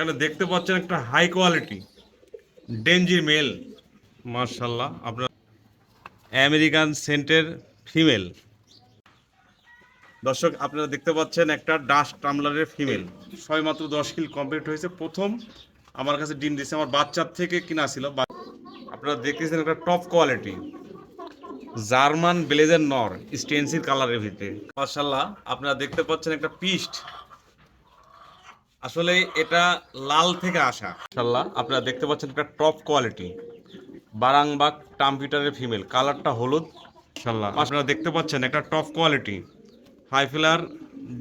এখানে দেখতে পাচ্ছেন একটা হাই কোয়ালিটি ডেঞ্জি মেল মার্শাল্লাহ আপনার আমেরিকান সেন্টের ফিমেল দর্শক, আপনারা দেখতে পাচ্ছেন একটা ডাস্ট টামলারের ফিমেল ছয় মাত্র দশ কিল কমপ্লিট হয়েছে। প্রথম আমার কাছে ডিম দিয়েছে। আমার বাচ্চার থেকে কিনা ছিল। আপনারা দেখতেছেন একটা টপ কোয়ালিটি জার্মান ব্লেজার নর স্টেন্সিল কালারের ভিতরে। মার্শাল্লাহ আপনারা দেখতে পাচ্ছেন একটা পিস্ট আসলে এটা লাল থেকে আসা। মার্শাল্লাহ আপনারা দেখতে পাচ্ছেন একটা টপ কোয়ালিটি। বারাংবাগ টাম্পিটারের ফিমেল, কালারটা হলুদ। মার্শাল্লাহ আপনারা দেখতে পাচ্ছেন একটা টপ কোয়ালিটি। হাইফিলার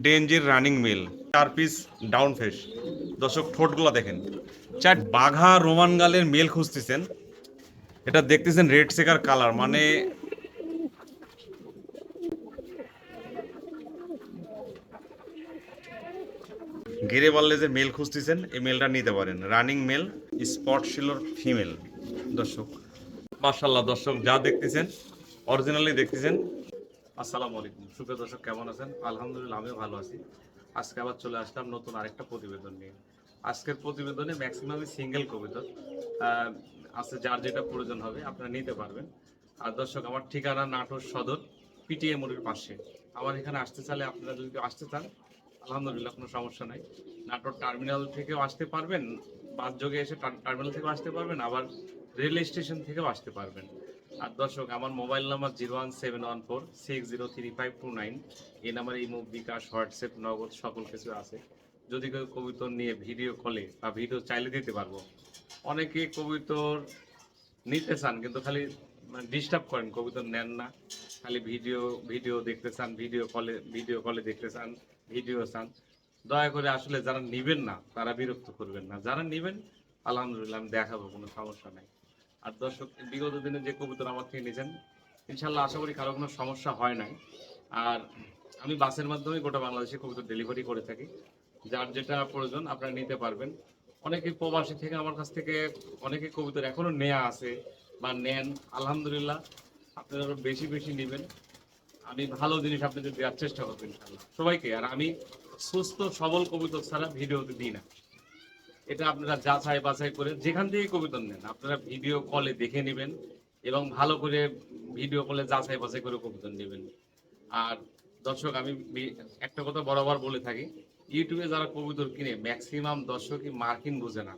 ডেঞ্জের রানিং মিল, চার পিস ডাউন ফেস। দর্শক, ঠোঁটগুলো দেখেন। চার বাঘা রোমান গালের মেল খুঁজতেছেন। এটা দেখতেছেন রেড সেকার কালার মানে গেরে বললে যে মেল খুঁজতেছেন, এই মেলটা নিতে পারেন। রানিং মেল স্পট শিলোর ফিমেল দর্শক মার্শাল্লাহ দর্শক, যা দেখতেছেন অরিজিনালি দেখতেছেন। আসসালামু আলাইকুম। সুপ্রিয় দর্শক, কেমন আছেন? আলহামদুলিল্লাহ, আমিও ভালো আছি। আজকে আবার চলে আসলাম নতুন আরেকটা প্রতিবেদন নিয়ে। আজকের প্রতিবেদনে ম্যাক্সিমামই সিঙ্গেল কবিতা আছে যার যেটা প্রয়োজন হবে, আপনারা নিতে পারবেন। আর দর্শক, আমার ঠিকানা নাটোর সদর পিটিএম মোড়ের পাশে। আমার এখানে আসতে চাইলে আপনারা যদি আসতে চান আলহামদুলিল্লাহ, কোনো সমস্যা নাই। নাটোর টার্মিনাল থেকেও আসতে পারবেন, বাস যোগে এসে টার্মিনাল থেকেও আসতে পারবেন, আবার রেল স্টেশন থেকেও আসতে পারবেন। আর দর্শক, আমার mobile number zero one seven one four six zero three five two nine এই নাম্বারে ইমো বিকাশ, হোয়াটসঅ্যাপ, নগদ সকল কিছু আছে। যদি কেউ কবিতর নিয়ে ভিডিও কলে বা ভিডিও চাইলে দিতে পারব। অনেকে কবিতর নিতে চান, কিন্তু খালি ডিস্টার্ব করেন, কবিতর নেন না। খালি ভিডিও ভিডিও দেখতে চান ভিডিও কলে ভিডিও কলে দেখতে চান। ভিডিও চান, দয়া করে আসলে যারা নিবেন না, তারা বিরক্ত করবেন না। যারা নিবেন, আলহামদুলিল্লাহ, আমি দেখাবো, কোনো সমস্যা নাই। আর দর্শক, বিগত দিনে যে কবুতর আমার থেকে নিয়েছেন ইনশাল্লাহ আশা করি কারও কোনো সমস্যা হয় নাই। আর আমি বাসের মাধ্যমে গোটা বাংলাদেশে কবুতর ডেলিভারি করে থাকি। যার যেটা প্রয়োজন, আপনারা নিতে পারবেন। অনেকে প্রবাসী থেকে আমার কাছ থেকে, অনেকে কবুতর এখনও নেয়া আছে বা নেন, আলহামদুলিল্লাহ, আপনারা বেশি বেশি নেবেন। আমি ভালো জিনিস আপনাদের দেওয়ার চেষ্টা করব ইনশাল্লাহ সবাইকে, আর আমি সুস্থ, সবল কবুতর ছাড়া ভিডিওতে দিই না। এটা আপনারা যাচাই বাছাই করে যেখান থেকে কবিতন নেন, আপনারা ভিডিও কলে দেখে নেবেন এবং ভালো করে ভিডিও কলে যাচাই বাছাই করে কবিতন নেবেন। আর দর্শক, আমি একটা কথা বরাবর বলে থাকি, ইউটিউবে যারা কবিতর কিনে, ম্যাক্সিমাম দর্শকই মার্কিন বোঝে না।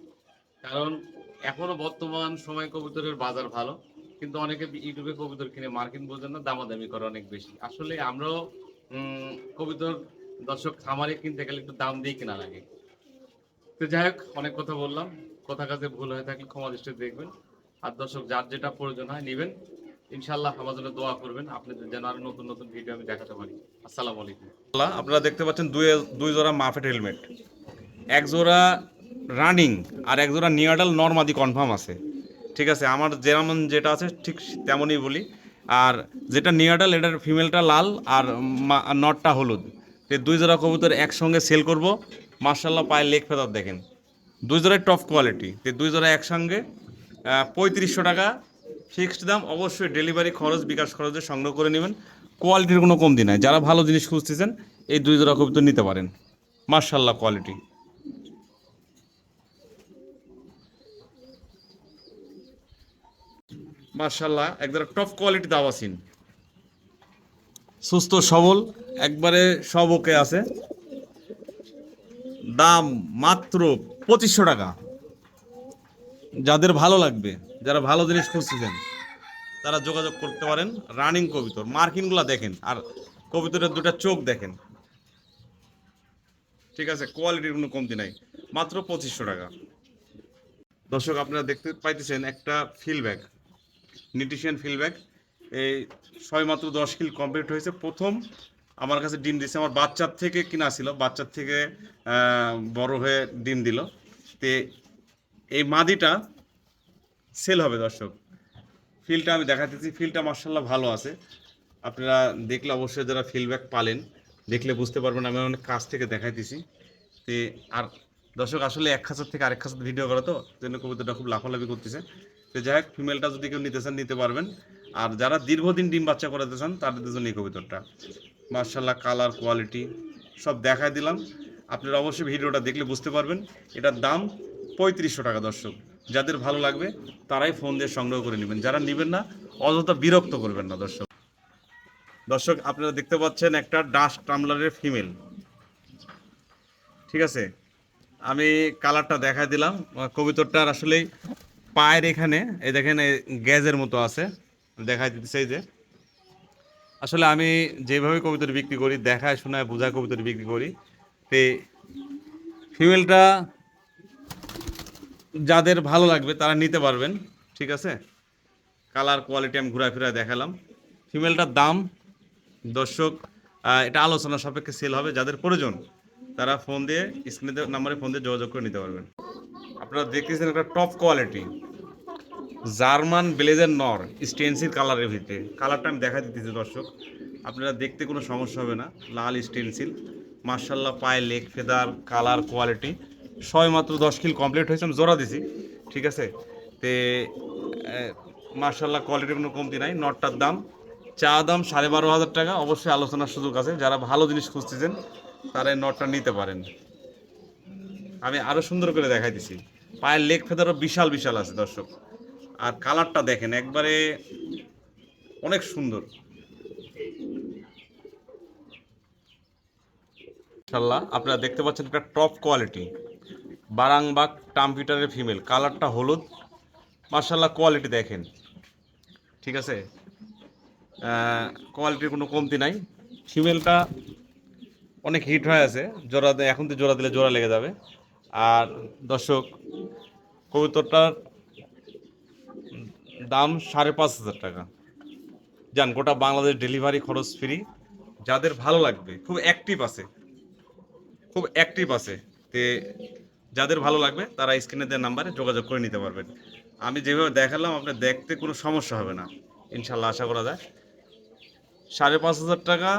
কারণ এখনও বর্তমান সময় কবুতরের বাজার ভালো কিন্তু অনেকে ইউটিউবে কবিতর কিনে মার্কিন বোঝেন না, দামাদামি করে অনেক বেশি। আসলে আমরাও কবিতর দর্শক খামারে কিনতে গেলে একটু দাম দিয়ে কেনা লাগে। তো যাই হোক, অনেক কথা বললাম। কথা কাজে ভুল হয়ে থাকলে ক্ষমা দৃষ্টি দেখবেন। আর দর্শক, যার যেটা প্রয়োজন হয় নেবেন। ইনশাল্লাহ আমার জন্য দোয়া করবেন। আপনাদের যেন আরও নতুন নতুন ভিডিও আমি দেখাতে পারি। আসসালামু আলাইকুম। আপনারা দেখতে পাচ্ছেন দুই দুই জোড়া মাফেট হেলমেট। এক জোড়া রানিং আর এক জোড়া নিয়াডাল নর্মাদি কনফার্ম আছে। ঠিক আছে, আমার যেমন যেটা আছে ঠিক তেমনই বলি। আর যেটা নিয়াডাল এটার ফিমেলটা লাল আর নটটা হলুদ। দুই জোড়া কবুতর একসঙ্গে সেল করব। মার্শাল্লাহ পায়ে লেগ ফেদার দেখেন। দুই জোড়াই টপ কোয়ালিটি তো দুই জোড়া একসঙ্গে পঁয়ত্রিশশো টাকা। ফিক্সড দাম অবশ্যই ডেলিভারি খরচ, বিকাশ খরচে সংগ্রহ করে নেবেন। কোয়ালিটির কোনো কমতি নাই। যারা ভালো জিনিস খুঁজতেছেন, এই দুই জোড়া কবুতর নিতে পারেন। মার্শাল্লাহ কোয়ালিটি মার্শাল্লাহ একদম টপ কোয়ালিটি দাওয়াসিন সুস্থ সবল। একবারে সব ওকে আছে। দাম মাত্র পঁচিশশো টাকা। যাদের ভালো লাগবে যারা ভালো জিনিস খুঁজতেছেন তারা যোগাযোগ করতে পারেন রানিং কবিতর। মার্কিনগুলো দেখেন আর কবিতরের দুটা চোখ দেখেন। ঠিক আছে কোয়ালিটির কোনো কমতি নাই। মাত্র পঁচিশশো টাকা। দর্শক আপনারা দেখতে পাইতেছেন একটা ফিল ব্যাগ নিউট্রিশন ফিল ব্যাগ এই ছয় মাত্র দশ কিল কমপ্লিট হয়েছে। প্রথম আমার কাছে ডিম দিছে আমার বাচ্চার থেকে কিনা ছিল। বাচ্চার থেকে বড় হয়ে ডিম দিল। তে এই মাদিটা সেল হবে দর্শক। ফিলটা আমি দেখাতেছি। ফিলটা মার্শাল্লাহ ভালো আছে। আপনারা দেখলে অবশ্যই যারা ফিলব্যাক পালেন, দেখলে বুঝতে পারবেন আমি অনেক কাছ থেকে দেখাইতেছি। তে আর দর্শক, আসলে এক খাঁচার থেকে আরেক খাঁচার ভিডিও করা তো? জন্য কবিতাটা খুব লাফালাফি করতেছে। তো যাই হোক ফিমেলটা যদি কেউ নিতে চান, নিতে পারবেন। আর যারা দীর্ঘদিন ডিম বাচ্চা করাতে চান, তাদের জন্য এই কবিতরটা। মার্শাল্লাহ কালার কোয়ালিটি সব দেখায় দিলাম। আপনারা অবশ্যই ভিডিওটা দেখলে বুঝতে পারবেন, এটার দাম পঁয়ত্রিশশো টাকা দর্শক। যাদের ভালো লাগবে, তারাই ফোন দিয়ে সংগ্রহ করে নেবেন। যারা নেবেন না, অযথা বিরক্ত করবেন না দর্শক। দর্শক, আপনারা দেখতে পাচ্ছেন একটা ডাস্ট টামলারের ফিমেল ঠিক আছে? আমি কালারটা দেখাই দিলাম। কবুতরটার আসলে পায়ের এখানে, এই দেখেন গ্যাজের মতো আছে। দিতেছে এই যে। আসলে আমি যেভাবে কবিতর বিক্রি করি, দেখায়, শোনায়, বোঝায় কবিতর বিক্রি করি, তে ফিমেলটা যাদের ভালো লাগবে, তারা নিতে পারবেন, ঠিক আছে? কালার কোয়ালিটি আমি ঘোরাফেরা দেখালাম। ফিমেলটার দাম, দর্শক এটা আলোচনা সাপেক্ষে সেল হবে। যাদের প্রয়োজন, তারা ফোন দিয়ে স্ক্রিনে নাম্বারে ফোন দিয়ে যোগাযোগ করে নিতে পারবেন। আপনারা দেখতেছেন একটা টপ কোয়ালিটি জার্মান ব্লেজার নর স্টেন্সিল কালারের ভিতরে। কালারটা আমি দেখা দিতেছি দর্শক। আপনারা দেখতে কোনো সমস্যা হবে না। লাল স্টেন্সিল মার্শাল্লাহ পায়ে লেগ ফেদার কালার কোয়ালিটি ছয় মাত্র দশ কিল কমপ্লিট হয়েছে, আমি জোড়া দিছি। ঠিক আছে? তে মার্শাল্লাহ কোয়ালিটির কোনো কমতি নাই। নটটার দাম, চা দাম সাড়ে বারো হাজার টাকা। অবশ্যই আলোচনার সুযোগ আছে। যারা ভালো জিনিস খুঁজতেছেন, তারা নটটা নিতে পারেন। আমি আরও সুন্দর করে দেখাই দিছি পায়ের লেগ ফেদারও বিশাল বিশাল আছে, দর্শক। আর কালারটা দেখেন, একবারে অনেক সুন্দর। ইনশাল্লাহ আপনারা দেখতে পাচ্ছেন একটা টপ কোয়ালিটি। বারাংবাগ টাম্পিটারের ফিমেল, কালারটা হলুদ। মার্শাল্লাহ কোয়ালিটি দেখেন। ঠিক আছে? কোয়ালিটির কোনো কমতি নাই। ফিমেলটা অনেক হিট হয়ে আছে। জোড়া এখন তো জোড়া দিলে জোড়া লেগে যাবে। আর দর্শক, কবুতরটার দাম সাড়ে পাঁচ হাজার টাকা। যান, গোটা বাংলাদেশ ডেলিভারি খরচ ফ্রি। যাদের ভালো লাগবে, খুব অ্যাক্টিভ আছে, খুব অ্যাক্টিভ আছে, তে যাদের ভালো লাগবে, তারা স্ক্রিনে দেওয়ার নাম্বারে যোগাযোগ করে নিতে পারবেন। আমি যেভাবে দেখালাম, আপনার দেখতে কোনো সমস্যা হবে না। ইনশাল্লাহ আশা করা যায়। সাড়ে পাঁচ হাজার টাকা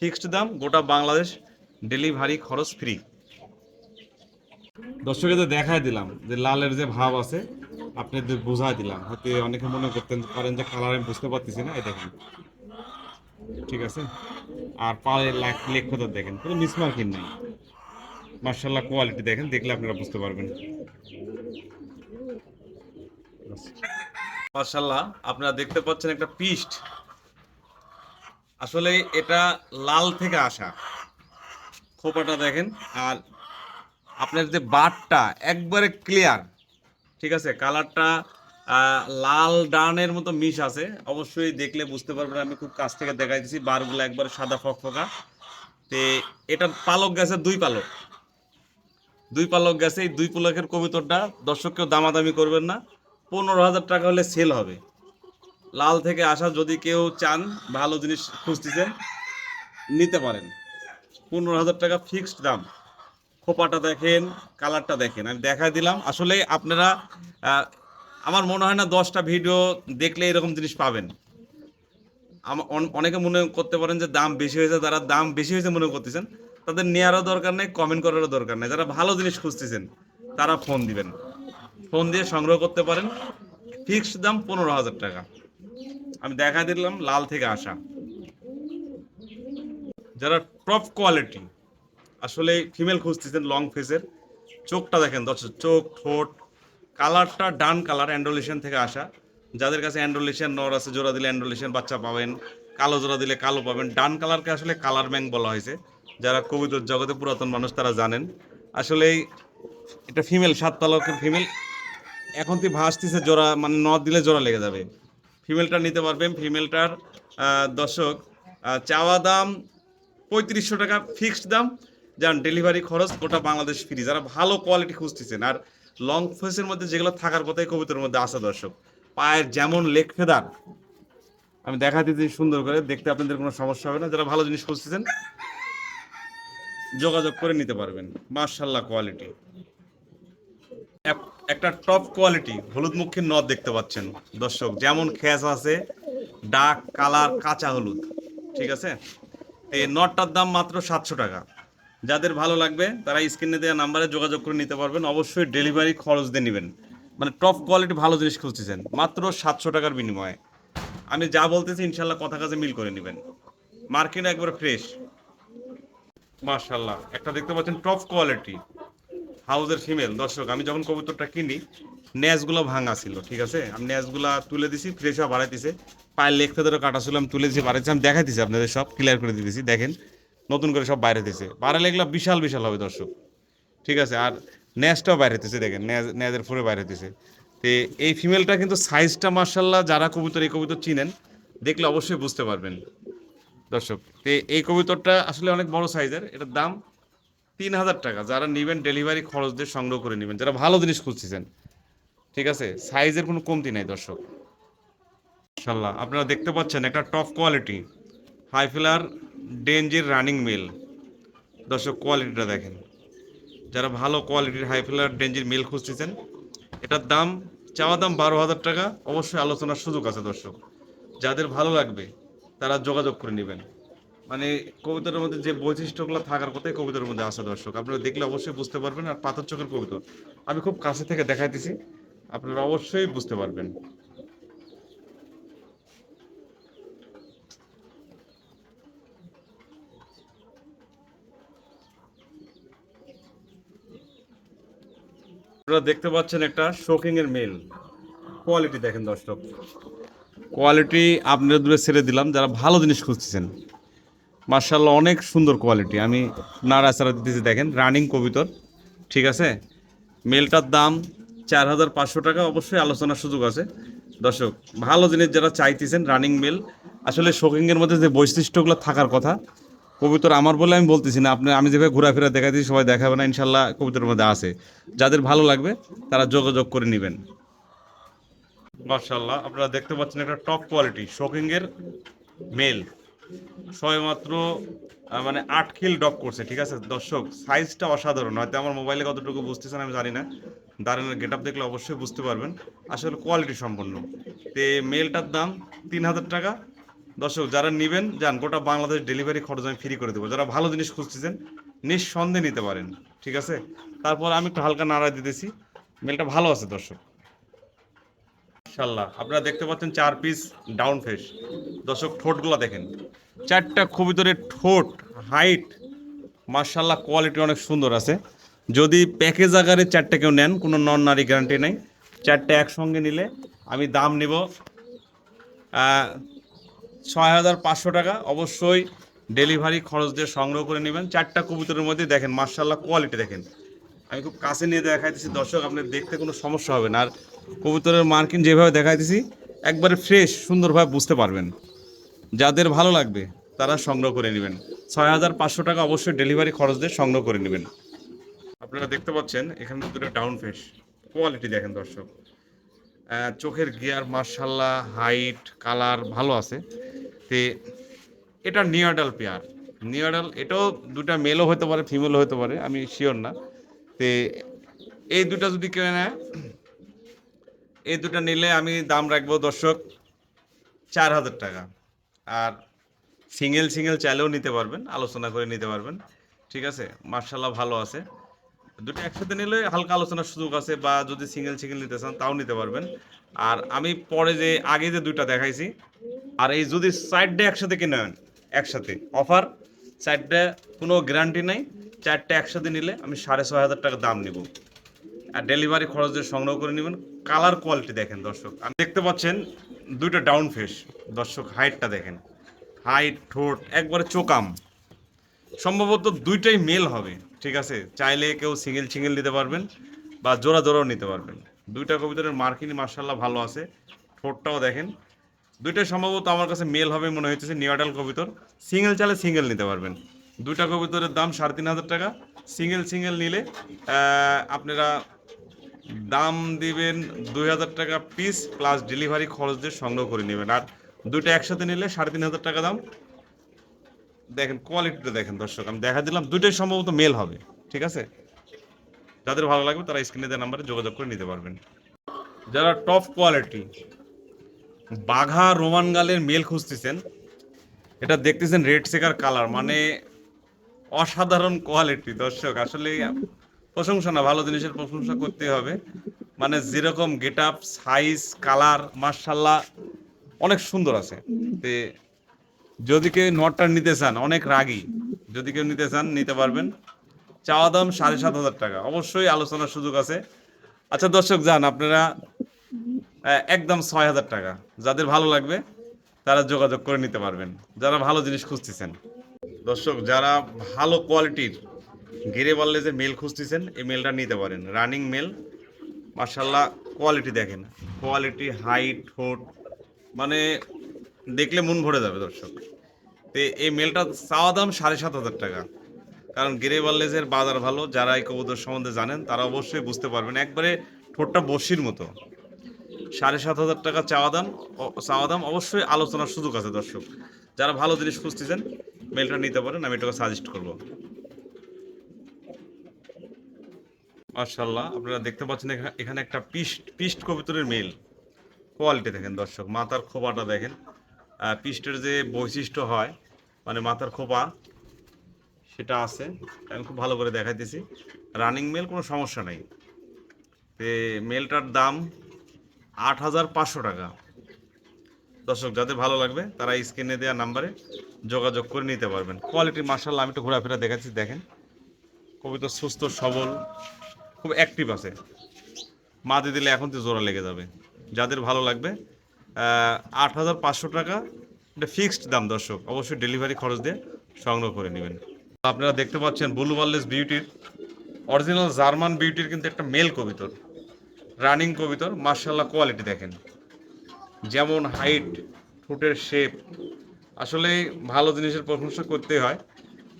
ফিক্সড দাম, গোটা বাংলাদেশ ডেলিভারি খরচ ফ্রি। দর্শকেদের দেখাই দিলাম যে লালের যে ভাব আছে, আপনাদের বোঝাই দিলাম। হয়তো অনেকে মনে করতেন, পারেন যে কালার আমি বুঝতে পারতেছি না, এই দেখেন। ঠিক আছে? আর পায়ে লাখ লেখ দেখেন, কোনো মিসমার্কিং নেই। মার্শাল্লাহ কোয়ালিটি দেখেন, দেখলে আপনারা বুঝতে পারবেন। মার্শাল্লাহ আপনারা দেখতে পাচ্ছেন একটা পিস্ট। আসলে এটা লাল থেকে আসা। খোপাটা দেখেন, আর আপনার যে বারটা একবারে ক্লিয়ার ঠিক আছে? কালারটা লাল ডানের মতো মিশ আছে। অবশ্যই দেখলে বুঝতে পারবেন, আমি খুব কাছ থেকে দেখাই দিচ্ছি বারগুলো একবারে সাদা ফকফকা। তে এটা পালক গেছে দুই পালক। দুই পালক গেছে এই দুই পালকের কবিতরটা দর্শককেও দামাদামি করবেন না। পনেরো হাজার টাকা হলে সেল হবে। লাল থেকে আসা যদি কেউ চান, ভালো জিনিস খুঁজতেছেন, নিতে পারেন। পনেরো হাজার টাকা ফিক্সড দাম। খোপাটা দেখেন, কালারটা দেখেন। আমি দেখা দিলাম। আসলে আপনারা আমার মনে হয় না দশটা ভিডিও দেখলে এরকম জিনিস পাবেন। অনেকে মনে করতে পারেন যে দাম বেশি হয়েছে, যারা দাম বেশি হয়েছে মনে করতেছেন, তাদের নেওয়ারও দরকার নেই কমেন্ট করারও দরকার নেই। যারা ভালো জিনিস খুঁজতেছেন, তারা ফোন দিবেন। ফোন দিয়ে সংগ্রহ করতে পারেন। ফিক্সড দাম পনেরো হাজার টাকা। আমি দেখা দিলাম, লাল থেকে আসা। যারা টপ কোয়ালিটি আসলে ফিমেল খুঁজতেছেন লং ফেসের চোখটা দেখেন দর্শক, চোখ, ঠোঁট কালারটা ডান কালার অ্যান্ড্রোলেশন থেকে আসা। যাদের কাছে অ্যান্ড্রোলেশন নর আছে, জোড়া দিলে অ্যান্ড্রোলেশন বাচ্চা পাবেন, কালো জোড়া দিলে কালো পাবেন। ডান কালারকে আসলে কালার ব্যাংক বলা হয়েছে। যারা কবিতর জগতে পুরাতন মানুষ, তারা জানেন। আসলে এটা ফিমেল সাত পালকের ফিমেল এখন তুই ভাসতিছে জোড়া মানে নদ দিলে জোড়া লেগে যাবে। ফিমেলটা নিতে পারবেন ফিমেলটার দর্শক চাওয়া দাম পঁয়ত্রিশশো টাকা ফিক্সড দাম যান ডেলিভারি খরচ গোটা বাংলাদেশ ফ্রি যারা ভালো কোয়ালিটি খুঁজতেছেন। আর লং ফেসের মধ্যে যেগুলো থাকার কথাই কবিতার মধ্যে আছে দর্শক, পায়ের যেমন লেগ ফেদার, আমি দেখা দিতে সুন্দর করে, দেখতে আপনাদের কোনো সমস্যা হবে না, যারা ভালো জিনিস খুঁজতেছেন, যোগাযোগ করে নিতে পারবেন। মার্শাল্লাহ কোয়ালিটি একটা টপ কোয়ালিটি হলুদ মুখের নদ দেখতে পাচ্ছেন দর্শক, যেমন খেস আছে, ডাক, কালার, কাঁচা হলুদ, ঠিক আছে? এই নটটার দাম মাত্র সাতশো টাকা। যাদের ভালো লাগবে, তারা স্ক্রিনে দেওয়া নাম্বারে যোগাযোগ করে নিতে পারবেন। অবশ্যই ডেলিভারি খরচ দিয়ে নেবেন। মানে টপ কোয়ালিটি ভালো জিনিস খুঁজতেছেন, মাত্র সাতশো টাকার বিনিময়ে। আমি যা বলতেছি, ইনশাল্লাহ কথা কাজে মিল করে নেবেন। মার্কেট একবার ফ্রেশ মার্শাল্লাহ একটা দেখতে পাচ্ছেন টপ কোয়ালিটি হাউজের ফিমেল দর্শক, আমি যখন কবুতরটা কিনি ন্যাজগুলো ভাঙা ছিল, ঠিক আছে? আমি ন্যাজগুলো তুলে দিছি ফ্রেশ হওয়া বাড়াইতেছে। পায়ের লেগ ফেদারও কাটা ছিল, আমি তুলে দিছি বাড়াইছি আমি দেখাইতেছি আপনাদের সব ক্লিয়ার করে দিতেছি। দেখেন নতুন করে সব বাইরে দিছে। বাইরে লেগলা বিশাল বিশাল হবে দর্শক। ঠিক আছে, আর ন্যাজটাও বাইরে হতেছে দেখেন ন্যাজ ন্যাজের ফুরে বাইরে হতেছে তো এই ফিমেলটা কিন্তু সাইজটা মার্শাল্লাহ যারা কবুতর, এই কবুতর চিনেন, দেখলে অবশ্যই বুঝতে পারবেন। দর্শক, তো এই কবুতরটা আসলে অনেক বড় সাইজের, এটার দাম তিন হাজার টাকা। যারা নেবেন, ডেলিভারি খরচ দিয়ে সংগ্রহ করে নেবেন। যারা ভালো জিনিস খুঁজতেছেন, ঠিক আছে, সাইজের কোনো কমতি নাই দর্শক। ইনশাল্লাহ আপনারা দেখতে পাচ্ছেন একটা টপ কোয়ালিটি হাই ফিলার ডেঞ্জের রানিং মিল। দর্শক, কোয়ালিটিটা দেখেন। যারা ভালো কোয়ালিটির হাই ফিলার ডেঞ্জের মিল খুঁজতেছেন, এটার দাম, চাওয়া দাম বারো হাজার টাকা, অবশ্যই আলোচনার সুযোগ আছে দর্শক। যাদের ভালো লাগবে, তারা যোগাযোগ করে নেবেন। মানে কবিতার মধ্যে যে বৈশিষ্ট্যগুলো থাকার কথাই কবিতার মধ্যে আসা দর্শক। আপনারা দেখলে অবশ্যই বুঝতে পারবেন, আর পাথর চোখের কবিতা। আমি খুব কাছে থেকে দেখাইতেছি, আপনারা অবশ্যই বুঝতে পারবেন। আপনারা দেখতে পাচ্ছেন একটা শোকিং এর মেল কোয়ালিটি দেখেন দর্শক। কোয়ালিটি আপনাদের দূরে ছেড়ে দিলাম, যারা ভালো জিনিস খুঁজতেছেন। মার্শাল্লাহ অনেক সুন্দর কোয়ালিটি আমি নাড়াচাড়া দিতেছি, দেখেন রানিং কবিতর, ঠিক আছে? মেলটার দাম চার হাজার পাঁচশো টাকা, অবশ্যই আলোচনার সুযোগ আছে। দর্শক, ভালো জিনিস যারা চাইতেছেন রানিং মেল আসলে শোকিংয়ের মধ্যে যে বৈশিষ্ট্যগুলো থাকার কথা কবিতর আমার বলে আমি বলতেছি না, আপনি আমি যেভাবে ঘোরাফেরা দেখাইতেছি, সবাই দেখাবে না, ইনশাল্লাহ কবিতরের মধ্যে আছে। যাদের ভালো লাগবে, তারা যোগাযোগ করে নেবেন। মার্শাল্লাহ আপনারা দেখতে পাচ্ছেন একটা টপ কোয়ালিটি শোকিং এর মেল। সবেমাত্র মানে আট কিল ডপ করছে, ঠিক আছে? দর্শক, সাইজটা অসাধারণ। হয়তো আমার মোবাইলে কতটুকু বুঝতেছেন আমি জানি না। দাঁড়ানোর গেট আপ দেখলে অবশ্যই বুঝতে পারবেন। আসলে কোয়ালিটি সম্পন্ন। তে, মেলটার দাম তিন হাজার টাকা দর্শক, যারা নেবেন, যান, গোটা বাংলাদেশ ডেলিভারি খরচ আমি ফ্রি করে দেবো। যারা ভালো জিনিস খুঁজতেছেন, নিঃসন্দেহে নিতে পারেন। ঠিক আছে? তারপর আমি একটু হালকা নাড়া দিতেছি। মেলটা ভালো আছে, দর্শক। মাশাল্লাহ আপনারা দেখতে পাচ্ছেন চার পিস ডাউন ফেস দর্শক, ঠোঁটগুলো দেখেন। চারটা কবিতরের ঠোঁট হাইট মার্শাল্লাহ কোয়ালিটি অনেক সুন্দর আছে। যদি প্যাকেজ আকারে চারটে কেউ নেন, কোনো নন নারী গ্যারান্টি নেই। চারটে একসঙ্গে নিলে আমি দাম নিব ছয় হাজার পাঁচশো টাকা। অবশ্যই ডেলিভারি খরচ দিয়ে সংগ্রহ করে নেবেন। চারটা কবুতরের মধ্যে দেখেন মার্শাল্লাহ কোয়ালিটি দেখেন। আমি খুব কাছে নিয়ে দেখাইতেছি, দর্শক আপনার দেখতে কোনো সমস্যা হবে না। আর কবুতরের মার্কিন যেভাবে দেখাইতেছি, একবারে ফ্রেশ সুন্দরভাবে বুঝতে পারবেন। যাদের ভালো লাগবে, তারা সংগ্রহ করে নেবেন। ছয় হাজার পাঁচশো টাকা অবশ্যই ডেলিভারি খরচ দিয়ে সংগ্রহ করে নেবেন। আপনারা দেখতে পাচ্ছেন, এখানে দুটো ডাউন ফেস কোয়ালিটি দেখেন দর্শক। চোখের গিয়ার মার্শাল্লাহ হাইট কালার ভালো আছে। তে এটা নিয়াডাল পেয়ার নিয়াডাল এটাও দুটা মেলও হতে পারে ফিমেলও হতে পারে, আমি শিওর না। তে এই দুটা যদি কেউ নেয়, এই দুটা নিলে আমি দাম রাখব দর্শক চার হাজার টাকা। আর সিঙ্গেল সিঙ্গেল চাইলেও নিতে পারবেন, আলোচনা করে নিতে পারবেন। ঠিক আছে? মার্শাল্লাহ ভালো আছে। দুটো একসাথে নিলে হালকা আলোচনার সুযোগ আছে বা যদি সিঙ্গেল সিঙ্গেল নিতে চান, তাও নিতে পারবেন। আর আমি পরে যে, আগে যে দুইটা দেখাইছি, আর এই যদি চারটে একসাথে কিনে নেন, একসাথে অফার চারটে কোনো গ্যারান্টি নাই চারটে একসাথে নিলে আমি সাড়ে ছয় হাজার টাকা দাম নিব। আর ডেলিভারি খরচ দিয়ে সংগ্রহ করে নেবেন। কালার কোয়ালিটি দেখেন দর্শক, আমি দেখতে পাচ্ছেন দুইটা ডাউন ফেস দর্শক হাইটটা দেখেন। হাইট ঠোঁট, একবারে চোকাম। সম্ভবত দুইটাই মেল হবে। ঠিক আছে? চাইলে কেউ সিঙ্গেল সিঙ্গেল নিতে পারবেন বা জোড়া জোড়াও নিতে পারবেন। দুইটা কবিতরের মার্কিং মার্শাল্লাহ ভালো আছে, ঠোঁটটাও দেখেন। দুইটাই সম্ভবত আমার কাছে মেল হবে মনে হইতেছে নিউডাল কবিতর। সিঙ্গেল চালে সিঙ্গেল নিতে পারবেন। দুইটা কবিতরের দাম সাড়ে তিন হাজার টাকা। সিঙ্গেল সিঙ্গেল নিলে আপনারা দাম দিবেন দুই হাজার টাকা পিস প্লাস ডেলিভারি খরচ দিয়ে সংগ্রহ করে নেবেন। আর দুইটা একসাথে নিলে সাড়ে তিন হাজার টাকা দাম। দেখেন কোয়ালিটিটা দেখেন দর্শক, আমি দেখা দিলাম, দুইটাই সম্ভবত মেল হবে, ঠিক আছে? যাদের ভালো লাগবে তারা স্ক্রিনে দেওয়া নাম্বারে যোগাযোগ করে নিতে পারবেন। যারা টপ কোয়ালিটি বাঘা রোমান গালের মেল খুঁজতেছেন, এটা দেখতেছেন রেড সেকার কালার মানে অসাধারণ কোয়ালিটি দর্শক, আসলে প্রশংসা না, ভালো জিনিসের প্রশংসা করতে হবে। মানে যেরকম গেট আপ সাইজ কালার মার্শাল্লাহ অনেক সুন্দর আছে। তে যদি কেউ নটটা নিতে চান, অনেক রাগী, যদি কেউ নিতে চান, নিতে পারবেন। চাওয়া দাম সাড়ে সাত হাজার টাকা। অবশ্যই আলোচনার সুযোগ আছে। আচ্ছা দর্শক যান, আপনারা একদম ছয় হাজার টাকা। যাদের ভালো লাগবে, তারা যোগাযোগ করে নিতে পারবেন। যারা ভালো জিনিস খুঁজতেছেন। দর্শক, যারা ভালো কোয়ালিটির গেরে বললে যে মেল খুঁজতেছেন, এই মেলটা নিতে পারেন। রানিং মেল মার্শাল্লাহ কোয়ালিটি দেখেন। কোয়ালিটি, হাইট, ঠোঁট মানে দেখলে মন ভরে যাবে দর্শক। তো এই মেলটা চাওয়া দাম সাড়ে সাত হাজার টাকা। কারণ গেরেবাল্লেজের বাজার ভালো, যারা এই কবুতর সম্বন্ধে জানেন, তারা অবশ্যই বুঝতে পারবেন। একবারে ঠোঁটটা বসির মতো। সাড়ে সাত হাজার টাকা চাওয়া দাম চাওয়া দাম অবশ্যই আলোচনার সুযোগ আছে দর্শক। যারা ভালো জিনিস খুঁজতেছেন মেলটা নিতে পারেন, আমি এটাকে সাজেস্ট করব। মার্শাল্লাহ আপনারা দেখতে পাচ্ছেন এখা- এখানে একটা পিস্ট পিস্ট কবিতরের মেল কোয়ালিটি দেখেন দর্শক, মাথার খোপাটা দেখেন। পিস্টের যে বৈশিষ্ট্য হয় মানে মাথার খোপা, সেটা আছে। আমি খুব ভালো করে দেখাইতেছি। রানিং মেল কোনো সমস্যা নেই। তে মেলটার দাম আট হাজার পাঁচশো টাকা। দর্শক, যাদের ভালো লাগবে, তারা স্ক্রিনে দেওয়া নাম্বারে যোগাযোগ করে নিতে পারবেন। কোয়ালিটি মার্শাল আমি একটু ঘোরাফেরা দেখাচ্ছি, দেখেন। খুবই কবিতা সুস্থ, সবল, খুব অ্যাক্টিভ আছে। মাদি দিলে এখন তো জোড়া লেগে যাবে। যাদের ভালো লাগবে আট হাজার পাঁচশো টাকা। এটা ফিক্সড দাম, দর্শক। অবশ্যই ডেলিভারি খরচ দিয়ে সংগ্রহ করে নেবেন। আপনারা দেখতে পাচ্ছেন ব্লু ওয়ারলেস বিউটির অরিজিনাল জার্মান বিউটির কিন্তু একটা মেল কবিতর রানিং কবিতর। মার্শাল্লাহ কোয়ালিটি দেখেন। যেমন হাইট ঠোঁটের শেপ আসলে ভালো জিনিসের প্রশংসা করতে হয়।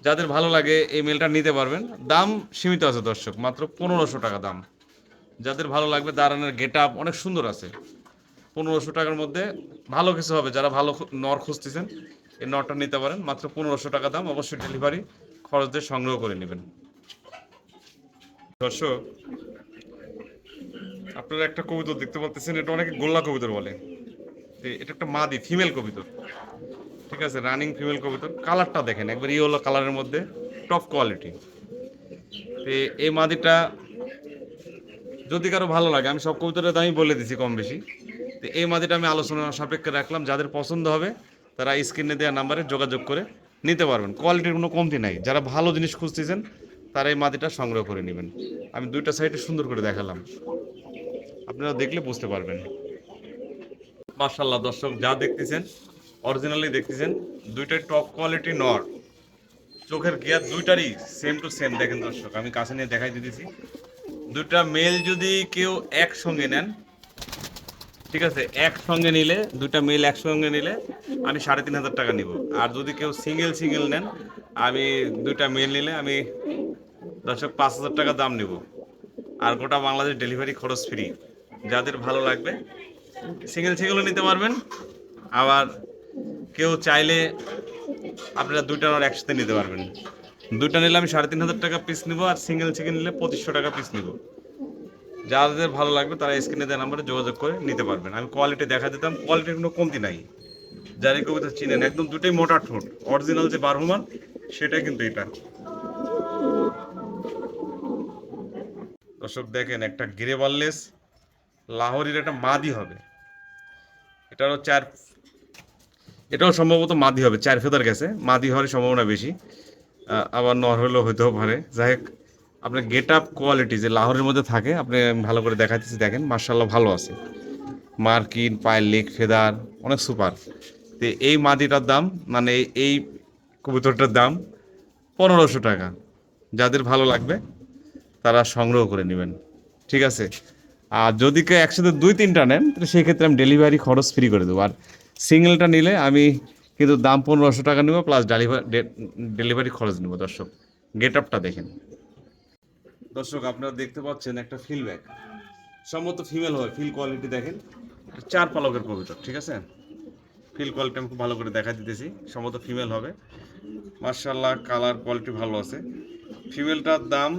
যাদের ভালো লাগে এই মেলটা নিতে পারবেন। দাম সীমিত আছে, দর্শক। মাত্র পনেরোশো টাকা দাম। যাদের ভালো লাগবে দাঁড়ানোর গেট আপ অনেক সুন্দর আছে। পনেরোশো টাকার মধ্যে ভালো কিছু হবে। যারা ভালো নর খুঁজতেছেন, এই নরটা নিতে পারেন। মাত্র পনেরোশো টাকা দাম, অবশ্যই ডেলিভারি খরচ দিয়ে সংগ্রহ করে নেবেন। দর্শক, আপনারা একটা কবিতর দেখতে পাচ্ছেন, এটা অনেকে গোল্লা কবিতর বলে। এটা একটা মাদি ফিমেল কবিতর। ঠিক আছে রানিং ফিমেল কবিতর। কালারটা দেখেন, একবার ইয়েলো কালারের মধ্যে টপ কোয়ালিটি এই মাদিটা যদি কারও ভালো লাগে, আমি সব কবিতরের দামই বলে দিছি কম বেশি। তো এই মাদিটা আমি আলোচনা সাপেক্ষে রাখলাম, যাদের পছন্দ হবে তারা স্ক্রিনে দেওয়া নাম্বারে যোগাযোগ করে নিতে পারবেন। কোয়ালিটির কোনো কমতি নাই। যারা ভালো জিনিস খুঁজতেছেন, তারা এই মাদিটা সংগ্রহ করে নেবেন। আমি দুইটা সাইডে সুন্দর করে দেখালাম। আপনারা দেখলে বুঝতে পারবেন। মার্শাল্লাহ দর্শক, যা দেখতেছেন অরিজিনালি দেখতেছেন, দুইটাই টপ কোয়ালিটি নর। চোখের গিয়ার দুইটারই সেম টু সেম দেখেন দর্শক, আমি কাছে নিয়ে দেখাই দিতেছি। দুইটা মেল যদি কেউ একসঙ্গে নেন ঠিক আছে, একসঙ্গে নিলে, দুইটা মেল একসঙ্গে নিলে আমি সাড়ে তিন হাজার টাকা নিব। আর যদি কেউ সিঙ্গেল সিঙ্গেল নেন, আমি দুইটা মেল নিলে আমি দর্শক পাঁচ হাজার টাকা দাম নিব। আর গোটা বাংলাদেশ ডেলিভারি খরচ ফ্রি যাদের ভালো লাগবে সিঙ্গেল সিঙ্গেলও নিতে পারবেন। আবার কেউ চাইলে আপনারা দুইটা নর একসাথে নিতে পারবেন। দুইটা নিলে আমি সাড়ে তিন হাজার টাকা পিস নিব, আর সিঙ্গেল চিকেন নিলে পঁচিশশো টাকা পিস নিব। যাদের ভালো লাগবে তারা স্ক্রিনে দেওয়া নাম্বারে যোগাযোগ করে নিতে পারবেন। আমি কোয়ালিটি দেখা দিতাম কোয়ালিটির কোনো কমতি নাই। যার কবিতা চিনেন, একদম দুটোই মোটা ঠোঁট অরিজিনাল যে বারহুমান, সেটাই কিন্তু এটা। দর্শক, দেখেন একটা গিরে বাল্লেস লাহোরির একটা মাদি হবে। এটারও চার, এটাও সম্ভবত মাদি হবে, চার ফেদার গেছে, মাদি হওয়ার সম্ভাবনা বেশি। আবার নর হলেও হতেও পারে। যাই হোক আপনার গেট আপ কোয়ালিটি যে লাহোরের মধ্যে থাকে, আপনি ভালো করে দেখাচ্ছি দেখেন মার্শাল্লাহ ভালো আছে। মার্কিন, পায়ের লেগ ফেদার, অনেক সুপার। তো এই মাদিটার দাম মানে এই কবুতরটার দাম পনেরোশো টাকা। যাদের ভালো লাগবে, তারা সংগ্রহ করে নেবেন। ঠিক আছে? আর যদি কেউ একসাথে দুই, তিনটা নেন, তাহলে সেই ক্ষেত্রে আমি ডেলিভারি খরচ ফ্রি করে দেবো। আর সিঙ্গেলটা নিলে আমি কিন্তু দাম পনেরোশো টাকা নেব প্লাস ডেলিভারি ডেলিভারি খরচ নেব, দর্শক। গেট আপটা দেখেন। দর্শক, আপনারা দেখতে পাচ্ছেন একটা ফিল ব্যাগ সম্ভবত ফিমেল হয়। ফিল কোয়ালিটি দেখেন। চার পালকের কবিতর, ঠিক আছে? ফিল কোয়ালিটি আমি খুব ভালো করে দেখা দিতেছি। সম্ভবত ফিমেল হবে। মার্শাল্লাহ কালার কোয়ালিটি ভালো আছে। ফিমেলটার দাম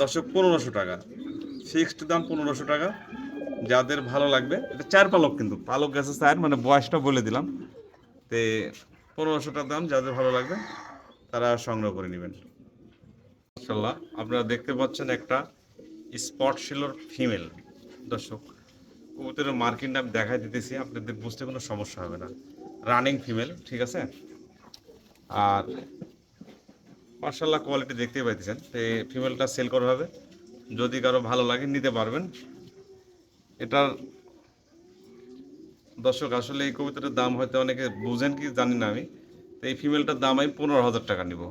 দর্শক, পনেরোশো টাকা। ফিক্সড দাম পনেরোশো টাকা। যাদের ভালো লাগবে, এটা চার পালক কিন্তু। পালক গেছে চার মানে বয়সটা বলে দিলাম। তে পনেরোশো টাকা দাম, যাদের ভালো লাগবে, তারা সংগ্রহ করে নেবেন। মাশাল্লাহ আপনারা দেখতে পাচ্ছেন একটা স্পট শিলোর ফিমেল। দর্শক, কবুতরের মার্কিংটা আমি দেখাই দিতেছি, আপনাদের বুঝতে কোনো সমস্যা হবে না। রানিং ফিমেল ঠিক আছে? আর মার্শাল্লাহ কোয়ালিটি দেখতেই পাইতেছেন এই ফিমেলটা সেল করা হবে। যদি কারও ভালো লাগে, নিতে পারবেন। এটার দর্শক, আসলে এই কবিতাটার দাম হয়তো অনেকে বুঝেন কি জানি না আমি, তো এই ফিমেলটার দাম আমি পনেরো হাজার টাকা নিব।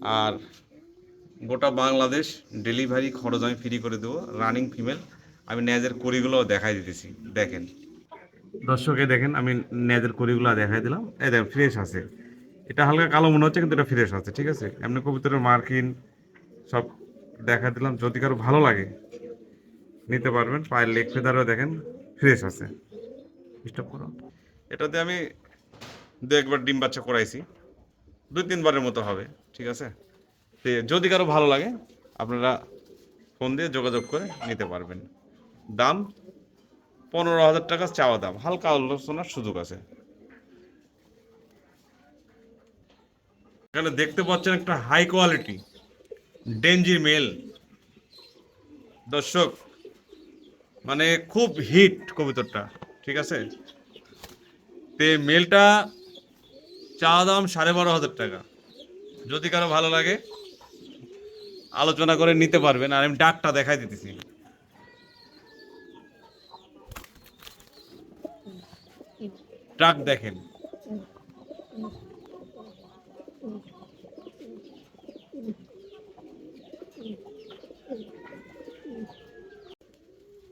আর গোটা বাংলাদেশ ডেলিভারি খরচ আমি ফ্রি করে দেবো রানিং ফিমেল আমি ন্যাজের কড়িগুলো দেখাই দিতেছি, দেখেন। দর্শকে দেখেন, আমি ন্যাজের কড়িগুলো দেখাই দিলাম। এই দেখেন ফ্রেশ আছে। এটা হালকা কালো মনে হচ্ছে, কিন্তু এটা ফ্রেশ আছে, ঠিক আছে? এমনি কবুতরের মার্কিন, সব দেখা দিলাম। যদি কারও ভালো লাগে, নিতে পারবেন। পায়ের লেগ ফেদারও দেখেন ফ্রেশ আছে। স্টপ করো। এটাতে আমি দু একবার ডিম বাচ্চা করাইছি। দুই তিনবারের মতো হবে, ঠিক আছে? যদি কারও ভালো লাগে, আপনারা ফোন দিয়ে যোগাযোগ করে নিতে পারবেন। দাম পনেরো হাজার টাকা চাওয়া দাম, হালকা আলোচনার সুযোগ আছে। এখানে দেখতে পাচ্ছেন একটা হাই কোয়ালিটি ডেঞ্জি মেল। দর্শক মানে খুব হিট কবুতরটা, ঠিক আছে? তে মেলটা চা দাম সাড়ে বারো হাজার টাকা। যদি কারও ভালো লাগে, আলোচনা করে নিতে পারবেন। আর আমি ডাকটা দেখাই দিতেছি। ট্রাক দেখেন।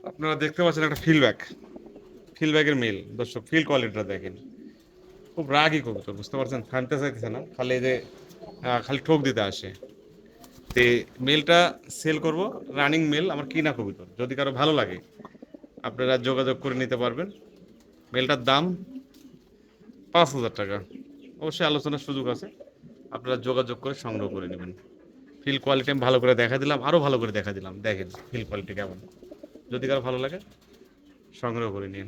আপনারা দেখতে পাচ্ছেন একটা ফিলব্যাক ফিলব্যাকের মিল দর্শক ফিল কোয়ালিটিটা দেখেন। খুব রাগই কবুতর, বুঝতে পারছেন? থামতে চাইতেছে না, খালি যে খালি ঠোক দিতে আসে। তে মেলটা সেল করব রানিং মেল আমার কিনা কবুতর, যদি কারও ভালো লাগে, আপনারা যোগাযোগ করে নিতে পারবেন। মেলটার দাম পাঁচ হাজার টাকা। অবশ্যই আলোচনার সুযোগ আছে, আপনারা যোগাযোগ করে সংগ্রহ করে নেবেন। ফিল কোয়ালিটি আমি ভালো করে দেখা দিলাম আরও ভালো করে দেখা দিলাম। দেখেন ফিল কোয়ালিটি কেমন। যদি কারও ভালো লাগে, সংগ্রহ করে নিন।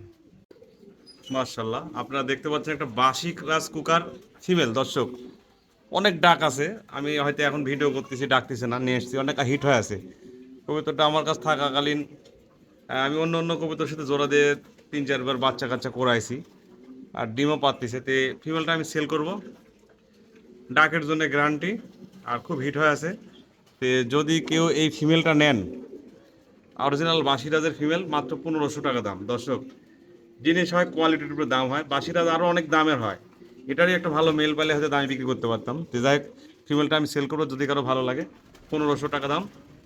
মার্শাল্লাহ আপনারা দেখতে পাচ্ছেন একটা বাসি রাজ কুকার। ফিমেল, দর্শক। অনেক ডাক আছে। আমি হয়তো এখন ভিডিও করতেছি, ডাকতেছে না, নিয়ে এসেছি। অনেক হিট হয়ে আছে। কবিতাটা আমার কাছে থাকাকালীন আমি অন্য অন্য কবিতার সাথে জোড়া দিয়ে তিন চারবার বাচ্চা কাচ্চা করাইছি। আর ডিমও পাচ্তিছে তে ফিমেলটা আমি সেল করব। ডাকের জন্য গ্যারান্টি। আর খুব হিট হয়ে আছে। তে যদি কেউ এই ফিমেলটা নেন, অরিজিনাল বাসিরাজের ফিমেল, মাত্র পনেরোশো টাকা দাম। দর্শক জিনিস হয় কোয়ালিটির উপরে দাম হয়। বাসিটা আরও অনেক দামের হয়। এটারই একটা ভালো মেল পাইলে হয়তো দামে বিক্রি করতে পারতাম। তো যাই ফিমেলটা আমি সেল করব, যদি কারও ভালো লাগে, পনেরোশো টাকা দাম,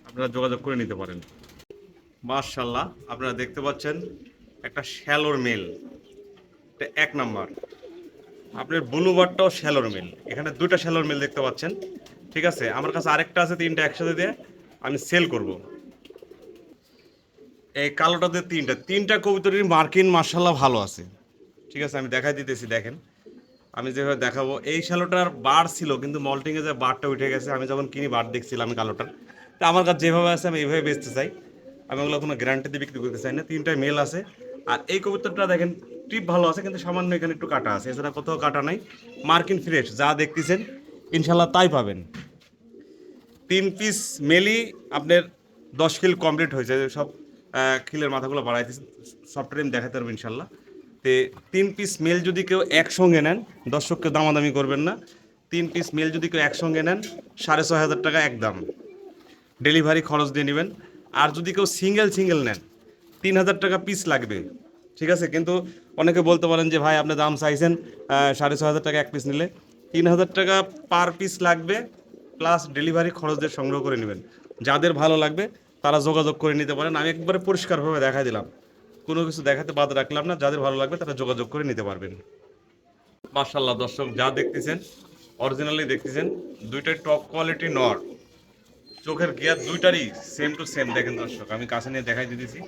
আপনারা যোগাযোগ করে নিতে পারেন। মার্শাল্লাহ আপনারা দেখতে পাচ্ছেন একটা শ্যালোর মেল এটা এক নাম্বার। আপনার ব্লু বারটাও শ্যালোর মেল এখানে দুইটা শ্যালোর মেল দেখতে পাচ্ছেন। ঠিক আছে? আমার কাছে আরেকটা আছে, তিনটা একসাথে দিয়ে আমি সেল করব। এই কালোটাতে তিনটা। তিনটা কবুতরের মার্কিন মার্শাল্লাহ ভালো আছে। ঠিক আছে, আমি দেখাই দিতেছি, দেখেন। আমি যেভাবে দেখাবো, এই শ্যালোটার বার ছিল, কিন্তু মল্টিংয়ে যে বারটা উঠে গেছে, আমি যখন কিনি বার দেখছিলাম কালোটার। তা আমার কাছে যেভাবে আছে, আমি এইভাবে বেচতে চাই। আমি ওগুলো কোনো গ্যারান্টি দিয়ে বিক্রি করতে চাই না তিনটায় মেল আছে। আর এই কবুতরটা দেখেন ট্রিপ ভালো আছে, কিন্তু সামান্য এখানে একটু কাটা আছে, এছাড়া কোথাও কাটা নাই। মার্কিন ফ্রেশ, যা দেখতেছেন ইনশাল্লাহ তাই পাবেন। তিন পিস মেলি আপনার দশ কিল কমপ্লিট হয়েছে, সব খিলের মাথাগুলো বাড়াইতেছে সফটওয়্যার আমি দেখাতে পারব ইনশাল্লাহ। তে তিন পিস মেল যদি কেউ একসঙ্গে নেন, দর্শককে দামাদামি করবেন না, তিন পিস মেল যদি কেউ একসঙ্গে নেন, সাড়ে ছয় হাজার টাকা একদম। ডেলিভারি খরচ দিয়ে নেবেন। আর যদি কেউ সিঙ্গেল সিঙ্গেল নেন, তিন হাজার টাকা পিস লাগবে। ঠিক আছে? কিন্তু অনেকে বলতে পারেন যে, ভাই, আপনি দাম চাইছেন সাড়ে ছয় হাজার টাকা এক পিস নিলে। তিন হাজার টাকা পার পিস লাগবে প্লাস ডেলিভারি খরচ দিয়ে সংগ্রহ করে নেবেন। যাদের ভালো লাগবে তারা যোগাযোগ করে নিতে পারেন। আমি একবারে পরিষ্কারভাবে দেখা দিলাম। কোনো কিছু দেখাতে বাদ রাখলাম না। যাদের ভালো লাগবে তারা যোগাযোগ করে নিতে পারবেন। মার্শাল্লাহ দর্শক, যা দেখতেছেন অরিজিনালি দেখতেছেন, দুইটাই টপ কোয়ালিটি নর। চোখের গিয়ার দুইটারই সেম টু সেম দেখেন দর্শক, আমি কাছে নিয়ে দেখাই দিতেছি।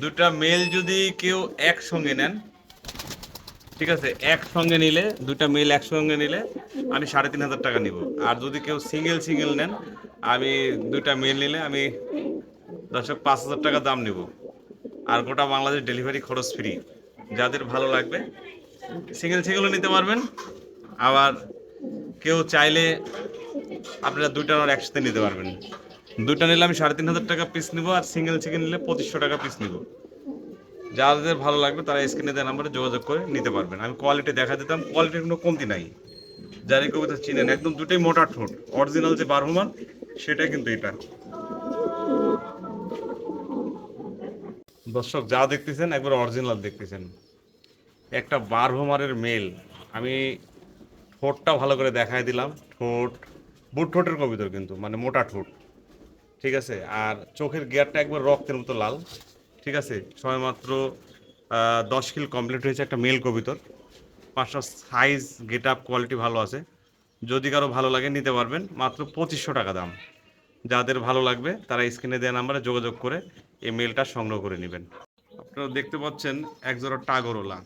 দুইটা মেল যদি কেউ একসঙ্গে নেন ঠিক আছে, একসঙ্গে নিলে, দুইটা মেল একসঙ্গে নিলে আমি সাড়ে তিন হাজার টাকা নিব। আর যদি কেউ সিঙ্গেল সিঙ্গেল নেন, আমি দুইটা মেল নিলে আমি দর্শক পাঁচ হাজার টাকা দাম নিব। আর গোটা বাংলাদেশ ডেলিভারি খরচ ফ্রি যাদের ভালো লাগবে সিঙ্গেল সিঙ্গেলও নিতে পারবেন। আবার কেউ চাইলে আপনারা দুইটা আর একসাথে নিতে পারবেন। দুইটা নিলে আমি সাড়ে তিন হাজার টাকা পিস নিব, আর সিঙ্গেল সিঙ্গেল নিলে পঁচিশশো টাকা পিস নিব। যাদের ভালো লাগবে তারা স্ক্রিনে দেওয়া নাম্বারে যোগাযোগ করে নিতে পারবেন। আমি কোয়ালিটি দেখা দিতাম কোয়ালিটির কোনো কমতি নাই। যার এই কবিতা চিনেন, একদম দুটোই মোটা ঠোঁট অরিজিনাল যে বারহমান সেটা কিন্তু এটা। দর্শক, যা দেখতেছেন, একবার অরিজিনাল দেখতেছেন। একটা বারহমারের মেল আমি ঠোঁটটা ভালো করে দেখাই দিলাম। ঠোঁট, বুট ঠোঁটের কবিতর কিন্তু মানে মোটা ঠোঁট। ঠিক আছে? আর চোখের গিয়ারটা একবার রক্তের মতো লাল। ঠিক আছে? সময়মাত্র আহ, দশ কিল কমপ্লিট হয়েছে একটা মেল কবিতর। পাঁচটা সাইজ গেট আপ কোয়ালিটি ভালো আছে। যদি কারও ভালো লাগে নিতে পারবেন মাত্র পঁচিশশো টাকা দাম। যাদের ভালো লাগবে তারা স্ক্রিনে দেওয়া নাম্বারে যোগাযোগ করে এই মেলটা সংগ্রহ করে নেবেন। আপনারা দেখতে পাচ্ছেন একজোড়া টাগরওলা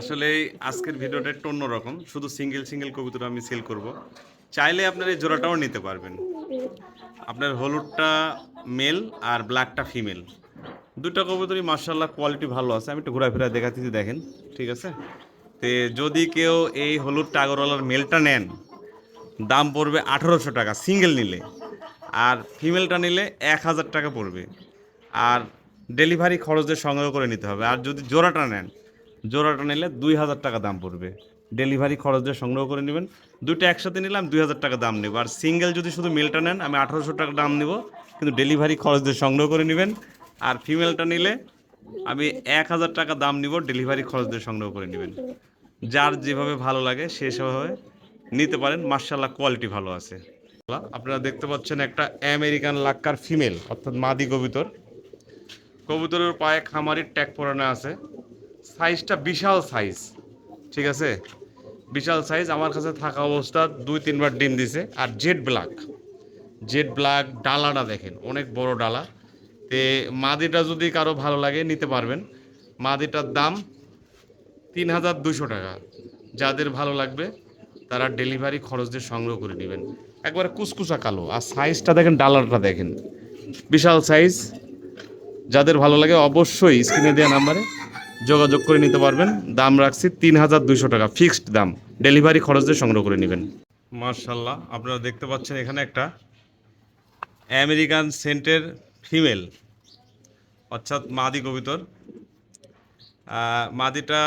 আসলে আজকের ভিডিওটা একটু অন্যরকম। শুধু সিঙ্গেল সিঙ্গেল কবুতর আমি সেল করব। চাইলে আপনার এই জোড়াটাও নিতে পারবেন। আপনার হলুদটা মেল আর ব্ল্যাকটা ফিমেল দুটো কবুতরই মার্শাল্লাহ কোয়ালিটি ভালো আছে। আমি একটু ঘোরাফেরা দেখাচ্ছি দেখেন, ঠিক আছে? তে যদি কেউ এই হলুদ টাগরওয়ালার মেলটা নেন, দাম পড়বে আঠারোশো টাকা সিঙ্গেল নিলে। আর ফিমেলটা নিলে এক হাজার টাকা পড়বে। আর ডেলিভারি খরচের সংগ্রহ করে নিতে হবে। আর যদি জোড়াটা নেন, জোড়াটা নিলে দুই হাজার টাকা দাম পড়বে। ডেলিভারি খরচের সংগ্রহ করে নেবেন। দুটো একসাথে নিলাম, দুই হাজার টাকা দাম নেব। আর সিঙ্গেল যদি শুধু মেলটা নেন, আমি আঠারোশো টাকা দাম নেব। কিন্তু ডেলিভারি খরচ দিয়ে সংগ্রহ করে নেবেন। আর ফিমেলটা নিলে আমি এক হাজার টাকা দাম নিব, ডেলিভারি খরচ দিয়ে সংগ্রহ করে নেবেন। যার যেভাবে ভালো লাগে, সে সেভাবে নিতে পারেন। মার্শাল্লাহ কোয়ালিটি ভালো আছে। আপনারা দেখতে পাচ্ছেন একটা আমেরিকান লাক্কার ফিমেল অর্থাৎ মাদি কবুতর। কবুতরের পায়ে খামারির ট্যাগ পরানো আছে। সাইজটা বিশাল সাইজ ঠিক আছে? বিশাল সাইজ আমার কাছে থাকা অবস্থা, দুই তিনবার ডিম দিছে। আর জেড ব্ল্যাক জেড ব্ল্যাক ডালাটা দেখেন, অনেক বড় ডালা। তে মাদিটা যদি কারও ভালো লাগে নিতে পারবেন। মাদিটার দাম তিন হাজার দুশো টাকা। যাদের ভালো লাগবে, তারা ডেলিভারি খরচ দিয়ে সংগ্রহ করে নেবেন। একবার কুসকুসা কালো, আর সাইজটা দেখেন ডালারটা দেখেন। বিশাল সাইজ যাদের ভালো লাগে অবশ্যই স্ক্রিনে দেওয়া নাম্বারে যোগাযোগ করে নিতে পারবেন। দাম রাখছি তিন হাজার দুইশো টাকা, ফিক্সড দাম। ডেলিভারি খরচ দিয়ে সংগ্রহ করে নেবেন। মার্শাল্লাহ, আপনারা দেখতে পাচ্ছেন এখানে একটা আমেরিকান সেন্টের ফিমেল, অর্থাৎ মাদি কবিতর। মাদিটা